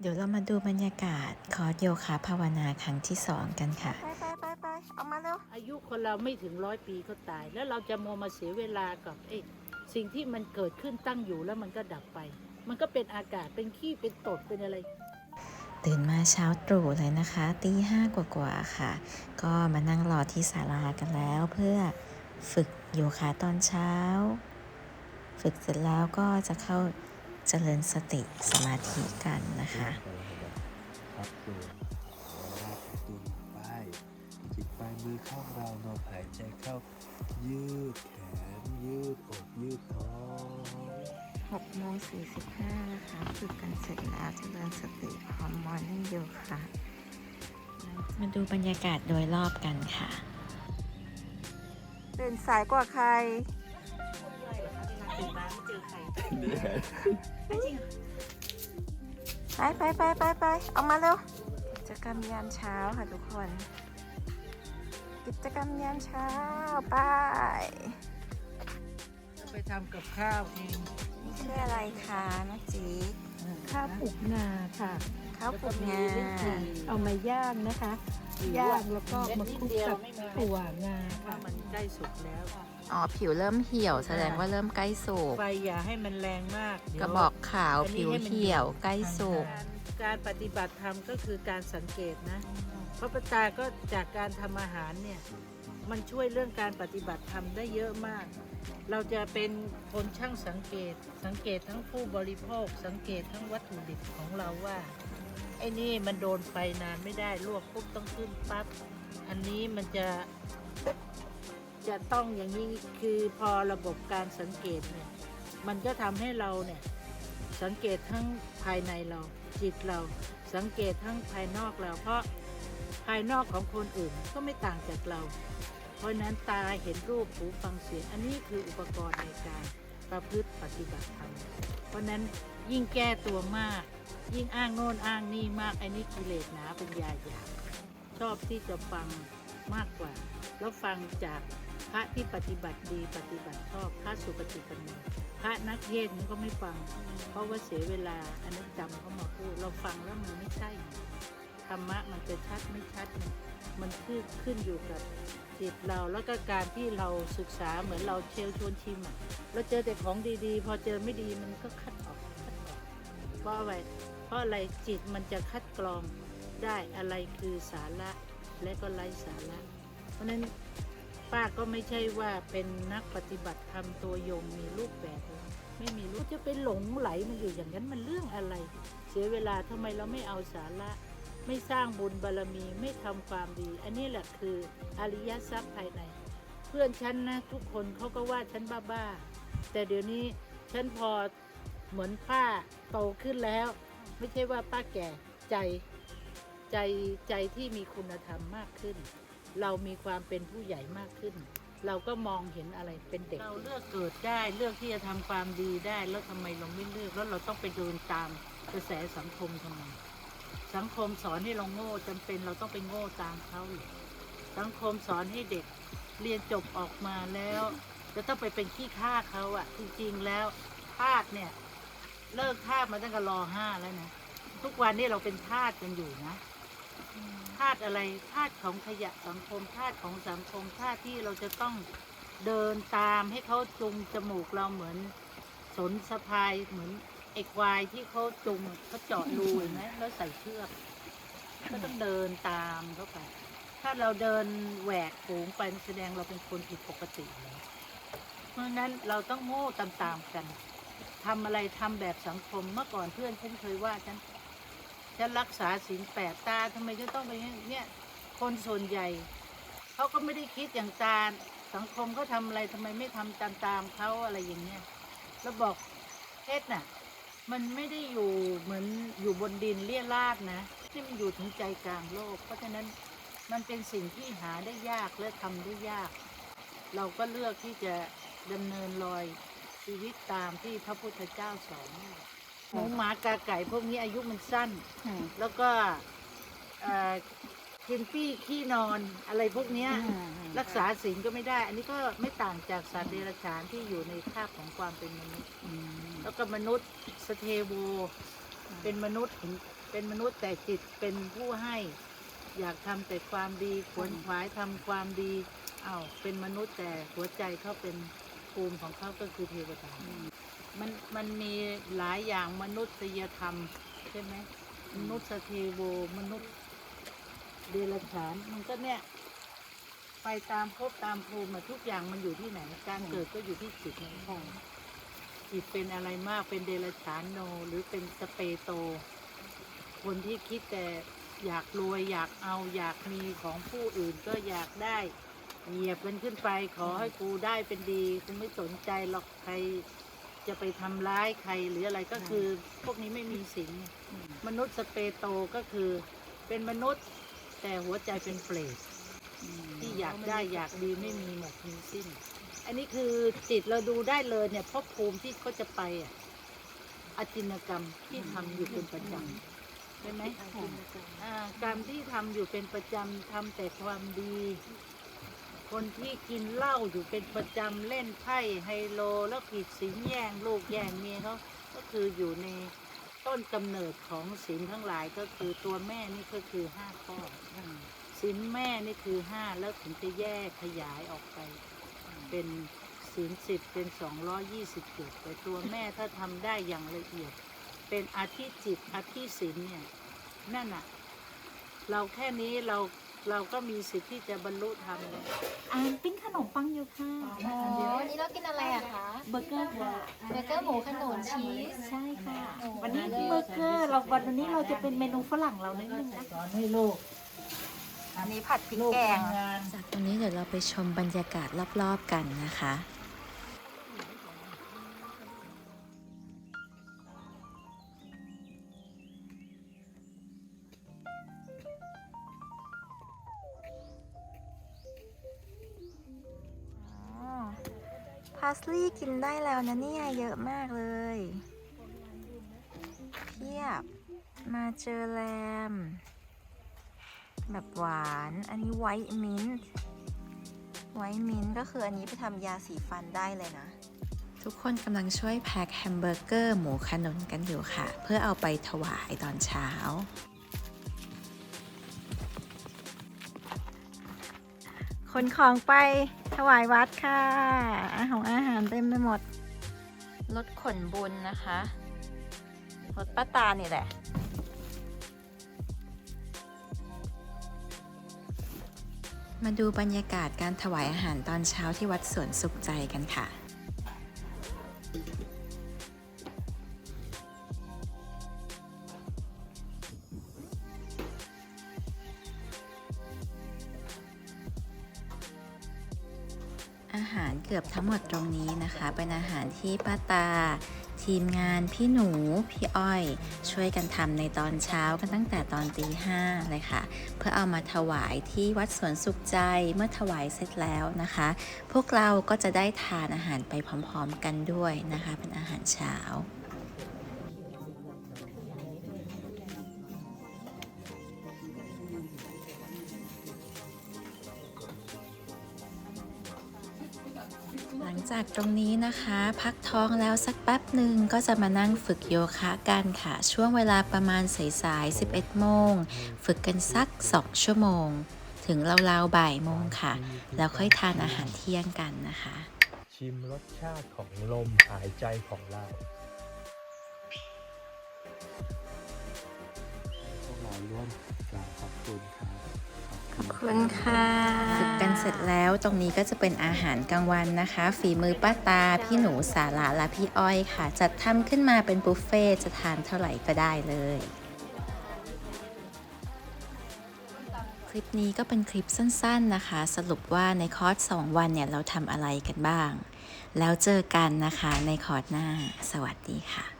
เดี๋ยวเรามาดูบรรยากาศคอร์สโยคะภาวนาครั้งที่สองกันค่ะ ไปไปไปไปเอามาเร็ว อายุคนเราไม่ถึงร้อยปีก็ตาย แล้วเราจะมัวมาเสียเวลากับไอ้สิ่งที่มันเกิดขึ้นตั้งอยู่แล้วมันก็ดับไป มันก็เป็นอากาศเป็นขี้เป็นตดเป็นอะไร ตื่นมาเช้าตรู่เลยนะคะตีห้ากว่าๆค่ะ ก็มานั่งรอที่ศาลากันแล้ว เพื่อฝึกโยคะตอนเช้า ฝึกเสร็จแล้วก็จะเข้า เจริญสติสมาธิกันนะคะครับตัวลากตัวไปจิกปลายมือเข้าเราโนมหายใจเข้า ยืดแขน ยืดอกยืดท้อง6โมง45นะคะฝึกกันเสร็จแล้วเจริญสติพร้อมมอร์นิ่งโยคะมาดูบรรยากาศโดยรอบกันค่ะตื่นสายกว่าใคร ตื่นมาไม่เจอใครไปไปไปไปไปเอามาเร็วกิจกรรมยามเช้าค่ะทุกคน กิจกรรมยามเช้าไปไปทำกับข้าวเองนี่ชื่ออะไรคะน้องจีดข้าวปลูกนาค่ะ ข้าวปลูกงาเอามาย่างนะคะ ย่างแล้วก็มาคลุกกับถั่วงาว่าค่ะมันใกล้สุกแล้ว อ๋อ ผิวเริ่มเหี่ยวแสดงว่าเริ่มใกล้สุกไฟอย่าให้มันแรงมากเดี๋ยวกระบอกขาวผิวเหี่ยวใกล้สุกการการปฏิบัติธรรมก็คือการสังเกตนะเพราะปตาก็จากการทำอาหารเนี่ยมันช่วยเรื่องการปฏิบัติธรรมได้เยอะมาก เราจะเป็นคนช่างสังเกต สังเกตทั้งผู้บริโภค สังเกตทั้งวัตถุดิบของเราว่าไอ้นี่มันโดนไฟนานไม่ได้ลวกปุ๊บต้องขึ้นปั๊บอันนี้มันจะ จะต้องอย่างนี้คือพอระบบการสังเกตเนี่ย มันก็ทำให้เราเนี่ย สังเกตทั้งภายในเราจิตเราสังเกตทั้งภายนอกเราเพราะภายนอกของคนอื่นก็ไม่ต่างจากเรา เพราะนั้นตาเห็นรูปหูฟังเสียงอันนี้คืออุปกรณ์ในการประพฤติปฏิบัติธรรมเพราะฉะนั้นยิ่งแก้ตัวมาก ยิ่งอ้างโน่นอ้างนี่มากไอ้นี่กิเลสหนาเป็นยาหยาบชอบที่จะฟัง มากกว่า แล้วฟังจากพระที่ปฏิบัติดีปฏิบัติชอบพระสุปฏิปันโนพระนักเทศน์นี่ก็ไม่ฟัง เพราะว่าเสียเวลาอันนั้จำเขามาพูด เราฟังแล้วมันไม่ใช่ธรรมะมันจะชัดไม่ชัด มันขึ้นขึ้นอยู่กับจิตเราแล้วก็การที่เราศึกษาเหมือนเราเชลชวนชิมอะเราเจอแต่ของดีๆ พอเจอไม่ดีมันก็คัดออกคัดออกเพราะอะไรเพราะอะไรจิตมันจะคัดกรองได้อะไรคือสาระ และก็ไร้สาระเพราะนั้นป้าก็ไม่ใช่ว่าเป็นนักปฏิบัติธรรมตัวยงมีรูปแบบไม่มีรู้จะไปหลงไหลมันอยู่อย่างนั้นมันเรื่องอะไร เสียเวลาทำไมเราไม่เอาสาระ ไม่สร้างบุญบารมีไม่ทำความดี อันนี้แหละคืออริยทรัพย์ภายใน เพื่อนฉันนะทุกคนเขาก็ว่าฉันบ้าๆแต่เดี๋ยวนี้ฉันพอเหมือนป้าโตขึ้นแล้ว ไม่ใช่ว่าป้าแก่ใจ ใจใจที่มีคุณธรรมมากขึ้น เรามีความเป็นผู้ใหญ่มากขึ้น เราก็มองเห็นอะไรเป็นเด็ก เราเลือกเกิดได้เลือกที่จะทำความดีได้ แล้วทำไมเราไม่เลือกแล้วเราต้องไปเดินตามกระแสสังคมทำไมสังคมสอนให้เราโง่จำเป็นเราต้องไปโง่ตามเขาเหรอสังคมสอนให้เด็กเรียนจบออกมาแล้ว จะต้องไปเป็นขี้ข้าเขาอะจริงๆแล้วทาสเนี่ย เลิกทาสมาตั้งแต่รอห้าแล้วนะ ทุกวันนี้เราเป็นทาสกันอยู่นะ ทาสอะไรทาสของขยะสังคมทาสของสังคมทาสที่เราจะต้องเดินตามให้เขาจุงจมูกเราเหมือนสนสะพายเหมือนไอ้ควายที่เขาจุงเขาเจาะรูเห็นไหมแล้วใส่เชือกก็ต้องเดินตามเขาไปถ้าเราเดินแหวกฝูงไปแสดงเราเป็นคนผิดปกติเพราะฉะนั้นเราต้องโง่ตามๆกันทำอะไรทำแบบสังคมเมื่อก่อนเพื่อนฉันเคยว่าฉัน ฉันรักษาศีลแปดตาทำไมจะต้องไปเนี่ยคนส่วนใหญ่เขาก็ไม่ได้คิดอย่างตาสังคมก็ทำอะไรทำไมไม่ทำตามๆเขาอะไรอย่างเงี้ยแล้วบอกเพชรน่ะ มันไม่ได้อยู่เหมือนอยู่บนดินเลี่ยราดนะที่มันอยู่ถึงใจกลางโลก เพราะฉะนั้นมันเป็นสิ่งที่หาได้ยากและทำได้ยาก เราก็เลือกที่จะดำเนินรอยชีวิตตามที่พระพุทธเจ้าสอน หละหมูหมากาไก่พวกนี้อายุมันสั้นแล้วก็เอ่อกินปี้ขี้นอนอะไรพวกเนี้ยรักษาศีลก็ไม่ได้ อันนี้ก็ไม่ต่างจากสัตว์เดรัจฉานที่อยู่ในคาบของความเป็นมนุษย์แล้วก็มนุษย์สเทโวเป็นมนุษย์ถึงเป็นเป็นมนุษย์แต่จิตเป็นผู้ให้ อยากทำแต่ความดีขวนขวายทำความดีเอา้าเป็นมนุษย์แต่หัวใจเขาเป็นภูมิของเขาก็คือเทวดา มันมันมีหลายอย่างมนุษยธรรม ใช่ไหมมนุษย์เทโวมนุษย์เดรัจฉานมันก็เนี่ย ไปตามภพตามภูมิอะทุกอย่างมันอยู่ที่ไหน การเกิดก็อยู่ที่จิตนั่นเองจิตเป็นอะไรมากเป็นเดรัจฉานโน หรือเป็นสเปโต คนที่คิดแต่อยากรวยอยากเอาอยากมีของผู้อื่นก็อยากได้เหยียบกันขึ้นไปขอให้กูได้เป็นดีกูไม่สนใจหรอกใคร จะไปทำร้ายใครหรืออะไรก็คือ พวกนี้ไม่มีศีลไงมนุษย์สเปโตก็คือเป็นมนุษย์แต่หัวใจเป็นเปรตที่อยากได้อยากดีไม่มีหมดมีสิ้น อันนี้คือจิตเราดูได้เลยเนี่ยภพภูมิที่เขาจะไปอะอจินกรรมที่ทำอยู่เป็นประจำใช่ไหม อ่ากรรมที่ทำอยู่เป็นประจำทำแต่ความดี คนที่กินเหล้าอยู่เป็นประจำเล่นไพ่ไฮโลแล้วผิดศีลแย่งลูกแย่งเมียเขาก็คืออยู่ในต้นกำเนิดของศีลทั้งหลายก็คือตัวแม่นี่ก็คือห้าข้อศีลแม่นี่คือห้าแล้วถึงจะแยกขยายออกไป เป็นศีลสิบเป็นสองร้อยี่สิบเจ็ดแต่ตัวแม่ถ้าทำได้อย่างละเอียด เป็นอาทิจิตอาทิศีลเนี่ยนั่นอะเราแค่นี้เรา เราก็มีสิทธิ์ที่จะบรรลุธรรมแล้วอ่านปิ้งขนมปังอยู่ค่ะอ๋อวันนี้เรากินอะไรอะคะเบอร์เกอร์ค่ะเบอร์เกอร์หมูขนุนชีสใช่ค่ะโอ้วันนี้เลิศเบอร์เกอร์เราวันนี้เราจะเป็นเมนูฝรั่งเรานิดนึงนะสอนให้ลูกอันนี้ผัดพริกลูกแกงทำงานจากตรงนี้เดี๋ยวเราไปชมบรรยากาศรอบๆกันนะคะาสลีย์กินได้แล้วนะเนี่ยเยอะมากเลย เพียบ มาเจอแลมแบบหวาน อันนี้ไวท์มิ้นท์ไวท์มิ้นท์ก็คืออันนี้ไปทำยาสีฟันได้เลยนะ ทุกคนกำลังช่วยแพ็คแฮมเบอร์เกอร์หมูขนุนกันอยู่ค่ะ เพื่อเอาไปถวายตอนเช้า นของไปถวายวัดค่ะ อาหารอาหารเต็มไปหมด รถขนบุญนะคะ รถป้าตานี่แหละ มาดูบรรยากาศการถวายอาหารตอนเช้าที่วัดสวนสุขใจกันค่ะ อาหารเกือบทั้งหมดตรงนี้นะคะ เป็นอาหารที่ป้าตา ทีมงานพี่หนู พี่อ้อย ช่วยกันทำในตอนเช้ากันตั้งแต่ตอนตีห้าเลยค่ะ เพื่อเอามาถวายที่วัดสวนสุขใจเมื่อถวายเสร็จแล้วนะคะ พวกเราก็จะได้ทานอาหารไปพร้อมๆกันด้วยนะคะ เป็นอาหารเช้า หลังจากตรงนี้นะคะ พักท้องแล้วสักแป๊บหนึ่งก็จะมานั่งฝึกโยคะกันค่ะ ช่วงเวลาประมาณสายๆ11 โมง ฝึกกันสัก 2 ชั่วโมง ถึงราวๆบ่ายโมงค่ะ แล้วค่อยทานอาหารเที่ยงกันนะคะ ชิมรสชาติของลมหายใจของเราพวกเราร่วมกล่าวขอบคุณครับ ขอบคุณค่ะฝึกกันเสร็จแล้วตรงนี้ก็จะเป็นอาหารกลางวันนะคะ ฝีมือป้าตา พี่หนูสาระและพี่อ้อยค่ะ จัดทำขึ้นมาเป็นบุฟเฟ่จะทานเท่าไหร่ก็ได้เลยคลิปนี้ก็เป็นคลิปสั้นๆนะคะ สรุปว่าในคอร์ส 2 วันเนี่ยเราทำอะไรกันบ้าง แล้วเจอกันนะคะในคอร์สหน้า สวัสดีค่ะ